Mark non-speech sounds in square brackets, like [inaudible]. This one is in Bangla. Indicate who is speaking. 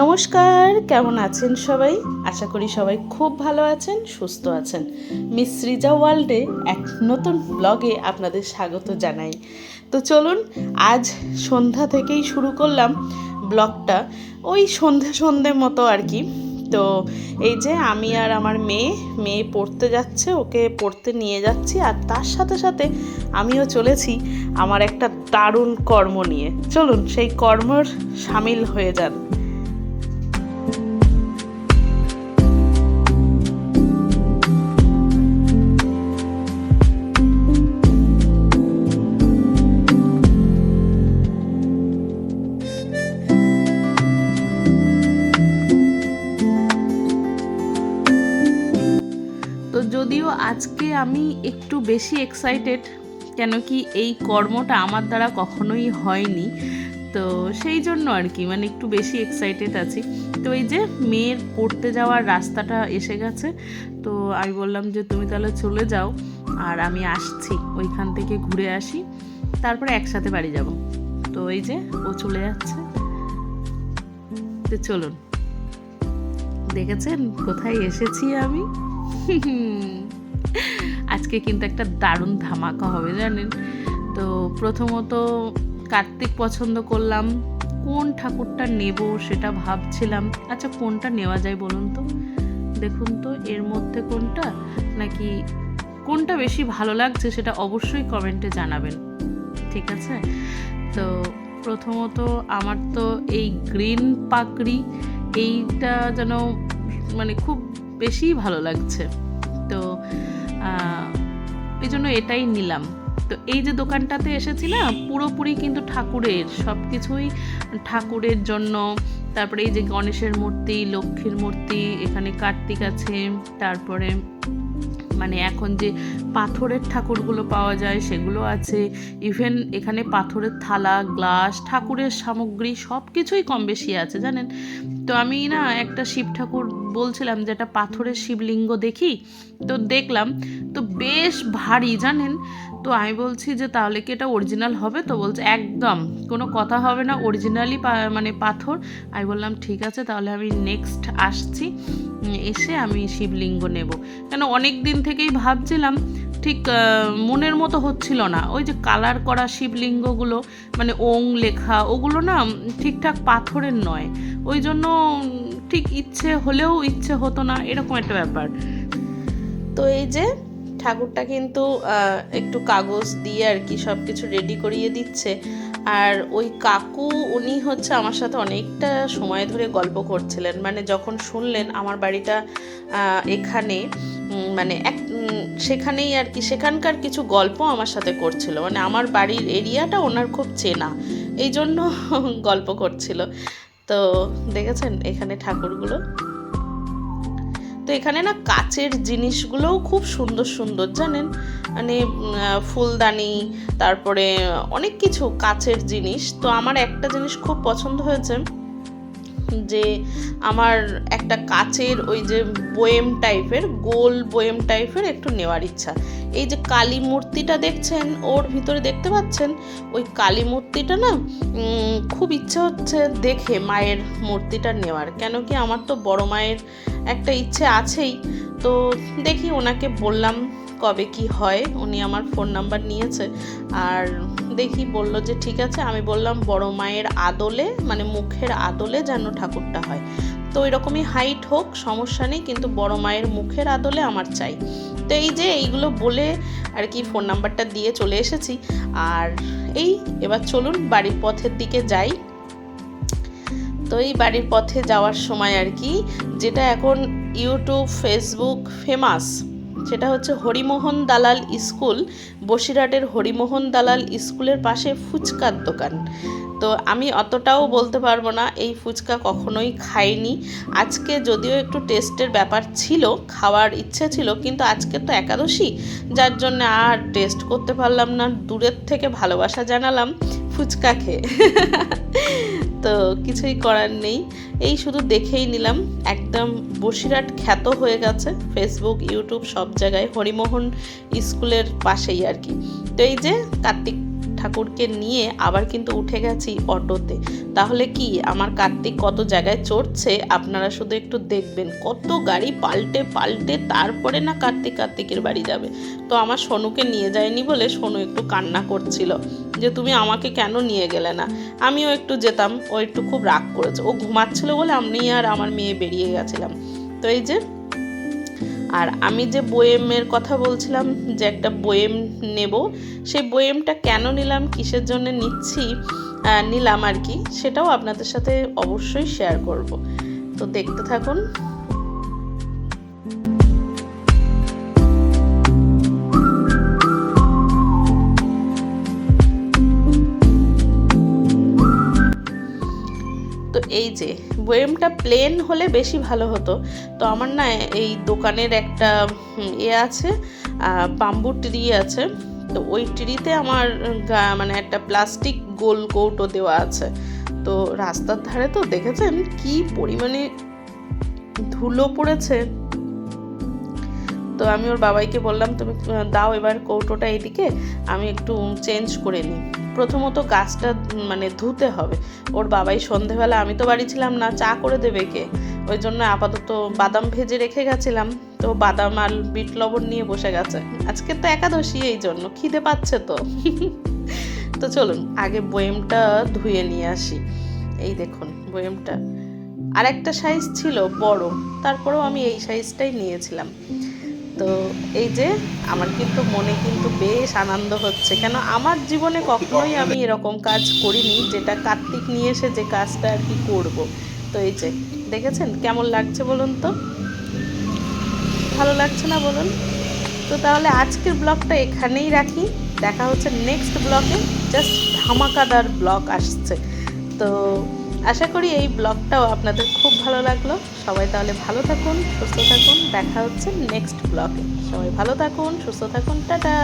Speaker 1: নমস্কার, কেমন আছেন সবাই? আশা করি সবাই খুব ভালো আছেন, সুস্থ আছেন। মিস সৃজা ওয়ার্ল্ডে এক নতুন ব্লগে আপনাদের স্বাগত জানাই। তো চলুন, আজ সন্ধ্যা থেকেই শুরু করলাম ব্লগটা। ওই সন্ধে সন্ধে মতো আর কি। তো এই যে আমি আর আমার মেয়ে মেয়ে পড়তে যাচ্ছে, ওকে পড়তে নিয়ে যাচ্ছি, আর তার সাথে সাথে আমিও চলেছি আমার একটা দারুণ কর্ম নিয়ে। চলুন, সেই কর্মর সামিল হয়ে যান। আমি একটু বেশি এক্সাইটেড কেন কি এই কর্মটা আমার দ্বারা কখনোই হয়নি। তো সেই জন্য আর কি মানে একটু বেশি এক্সাইটেড আছি। তো এই যে মেয়ের পড়তে যাওয়ার রাস্তাটা এসে গেছে, তো আমি বললাম যে তুমি তাহলে চলে যাও আর আমি আসছি, ওইখান থেকে ঘুরে আসি, তারপরে একসাথে বাড়ি যাব। তো এই যে ও চলে যাচ্ছে। তো চলুন। দেখেছেন? কোথায় এসেছি আমি? আজকে কিন্তু একটা দারুণ ধামাকা হবে, জানেন? তো প্রথমত কার্তিক পছন্দ করলাম, কোন ঠাকুরটা নেব সেটা ভাবছিলাম। আচ্ছা কোনটা নেওয়া যায় বলুন তো? দেখুন তো, এর মধ্যে কোনটা? নাকি কোনটা বেশি ভালো লাগছে সেটা অবশ্যই কমেন্টে জানাবেন, ঠিক আছে? তো প্রথমত আমার তো এই গ্রিন পাকড়ি এইটা যেন মানে খুব বেশি ভালো লাগছে। এই জন্য এটাই নিলাম। তো এই যে দোকানটাতে এসেছি না পুরোপুরি কিন্তু ঠাকুরের সব কিছুই ঠাকুরের জন্য। তারপরে এই যে গণেশের মূর্তি, লক্ষ্মীর মূর্তি, এখানে কার্তিক আছে, তারপরে মানে এখন যে পাথরের ঠাকুরগুলো পাওয়া যায় সেগুলো আছে। ইভেন এখানে পাথরের থালা, গ্লাস, ঠাকুরের সামগ্রী সব কিছুই কম বেশি আছে, জানেন? তো আমি না একটা শিব ঠাকুর বলছিলাম যে একটা পাথরের শিবলিঙ্গ দেখি, তো দেখলাম, তো বেশ ভারী, জানেন? তো আমি বলছি যে তাহলে কি এটা অরিজিনাল হবে? তো বলছে, একদম, কোনো কথা হবে না অরিজিনালি মানে পাথর। আমি বললাম, ঠিক আছে, তাহলে আমি নেক্সট আসছি এসে আমি শিবলিঙ্গ নেব। কেন, অনেক দিন থেকেই ভাবছিলাম, ঠিক মনের মতো হচ্ছিল না। ওই যে কালার করা শিবলিঙ্গগুলো মানে ওং লেখা, ওগুলো না ঠিকঠাক পাথরের নয়। ওই জন্য ঠিক ইচ্ছে হলেও ইচ্ছে হতো না, এরকম একটা ব্যাপার। তো এই যে ঠাকুরটা কিন্তু একটু কাগজ দিয়ে আর কি সব কিছু রেডি করিয়ে দিচ্ছে। আর ওই কাকু, উনি হচ্ছে আমার সাথে অনেকটা সময় ধরে গল্প করছিলেন। মানে যখন শুনলেন আমার বাড়িটা এখানে মানে এক সেখানেই আর কি, সেখানকার কিছু গল্প আমার সাথে করছিল। মানে আমার বাড়ির এরিয়াটা ওনার খুব চেনা। এই জন্য [laughs] গল্প করছিল। তো দেখেছেন এখানে ঠাকুরগুলো? তো এখানে না কাচের জিনিসগুলোও খুব সুন্দর সুন্দর, জানেন? মানে ফুলদানি, তারপরে অনেক কিছু কাচের জিনিস। তো আমার একটা জিনিস খুব পছন্দ হয়েছে। যে আমার একটা কাচের ওই যে বোয়েম টাইপের গোল বোয়েম টাইপের একটু নেওয়ার ইচ্ছা। এই যে কালী মূর্তিটা দেখছেন, ওর ভিতরে দেখতে পাচ্ছেন? ওই কালী মূর্তিটা না খুব ইচ্ছে হচ্ছে দেখে মায়ের মূর্তিটা নেওয়ার। কেন কি আমার তো বড় মায়ের একটা ইচ্ছে আছেই। তো দেখি ওনাকে বললাম কবে কি হয়, উনি আমার ফোন নাম্বার নিয়েছে। আর দেখি বলল যে, ঠিক আছে। আমি বললাম, বড় মায়ের আদলে মানে মুখের আদলে যেন ঠাকুরটা হয়। তো ওই রকমই হাইট হোক, সমস্যা নেই, কিন্তু বড় মায়ের মুখের আদলে আমার চাই। তো এই যে, এইগুলো বলে আর কি ফোন নাম্বারটা দিয়ে চলে এসেছি। আর এই, এবার চলুন বাড়ির পথের দিকে যাই। তো এই বাড়ির পথে যাওয়ার সময় আর কি, যেটা এখন ইউটিউব ফেসবুক ফেমাস সেটা হচ্ছে হরিমোহন দালাল স্কুল, বসিরহাটের হরিমোহন দালাল স্কুলের পাশে ফুচকার দোকান। তো আমি অতটাও বলতে পারব না, এই ফুচকা কখনোই খাইনি। আজকে যদিও একটু টেস্টের ব্যাপার ছিল, খাওয়ার ইচ্ছে ছিল, কিন্তু আজকে তো একাদশী, যার জন্য আর টেস্ট করতে পারলাম না, দূরের থেকে ভালোবাসা জানালাম ফুচকা খেয়ে। [laughs] তো কিছুই করার নেই। এই শুধু দেখেই নিলাম, একদম বসিরাট খ্যাত হয়ে গেছে ফেসবুক ইউটিউব সব জায়গায় হরিমোহন স্কুলের পাশেই আর কি। তো এই যে কার্তিক ঠাকুরকে নিয়ে আবার কিন্তু উঠে গেছি অটোতে। তাহলে কি আমার কার্তিক কত জায়গায় চড়ছে? আপনারা শুধু একটু দেখবেন। কত গাড়ি পাল্টে পাল্টে তারপরে না কার্তিক কার্তিকের বাড়ি যাবে। তো আমার সোনুকে নিয়ে যায়নি বলে সোনু একটু কান্না করছিল যে তুমি আমাকে কেন নিয়ে গেলে না? আমিও একটু যেতাম। ও একটু খুব রাগ করেছে। ও ঘুমাচ্ছিল বলে আমি আর আমার মেয়ে বেরিয়ে গেছিলাম। তো এই যে আর আমি যে বয়েমের কথা বলছিলাম যে একটা বয়েম নেব, সেই বয়েমটা কেন নিলাম, কিসের জন্য নিচ্ছি নিলাম আর কি, সেটাও আপনাদের সাথে অবশ্যই শেয়ার করব। তো দেখতে থাকুন। এই যে বয়েমটা প্লেন হলে বেশি ভালো হতো। তো আমার না এই দোকানের একটা এ আছে বাম্বু ট্রি আছে। তো ওই ট্রিতে আমার মানে একটা প্লাস্টিক গোল কৌটো দেওয়া আছে। তো রাস্তার ধারে তো দেখেছেন কি পরিমাণে ধুলো পড়েছে? তো আমি ওর বাবাইকে বললাম, তুমি দাও এবার কৌটোটা এদিকে, আমি একটু চেঞ্জ করে নিই। প্রথমত গাছটা মানে ধুতে হবে। ওর বাবাই সন্ধেবেলা, আমি তো বাড়ি ছিলাম না, চা করে দেবে কে? ওই জন্য আপাতত বাদাম ভেজে রেখে গেছিলাম। তো বাদাম আর বিট লবণ নিয়ে বসে গেছে। আজকে তো একাদশী এই জন্য, খিদে পাচ্ছে তো। [laughs] তো চলুন, আগে বয়েমটা ধুয়ে নিয়ে আসি। এই দেখুন, বয়েমটা। আর একটা সাইজ ছিল বড়, তারপরেও আমি এই সাইজটাই নিয়েছিলাম। তো এই যে আমার কিন্তু মনে কিন্তু বেশ আনন্দ হচ্ছে। কেন আমার জীবনে কখনোই আমি এরকম কাজ করিনি যেটা কার্তিক নিয়ে এসে যে কাজটা আর কি করব। তো এই যে, দেখেছেন কেমন লাগছে বলুন তো? ভালো লাগছে না বলুন? তো তাহলে আজকের ব্লগটা এখানেই রাখি। দেখা হচ্ছে নেক্সট ব্লগে। জাস্ট ধামাকাদার ব্লগ আসছে। তো আশা করি এই ব্লগটাও আপনাদের খুব ভালো লাগল। সবাই তাহলে ভালো থাকুন, সুস্থ থাকুন। দেখা হচ্ছে নেক্সট ব্লগে। সবাই ভালো থাকুন, সুস্থ থাকুন। টাটা!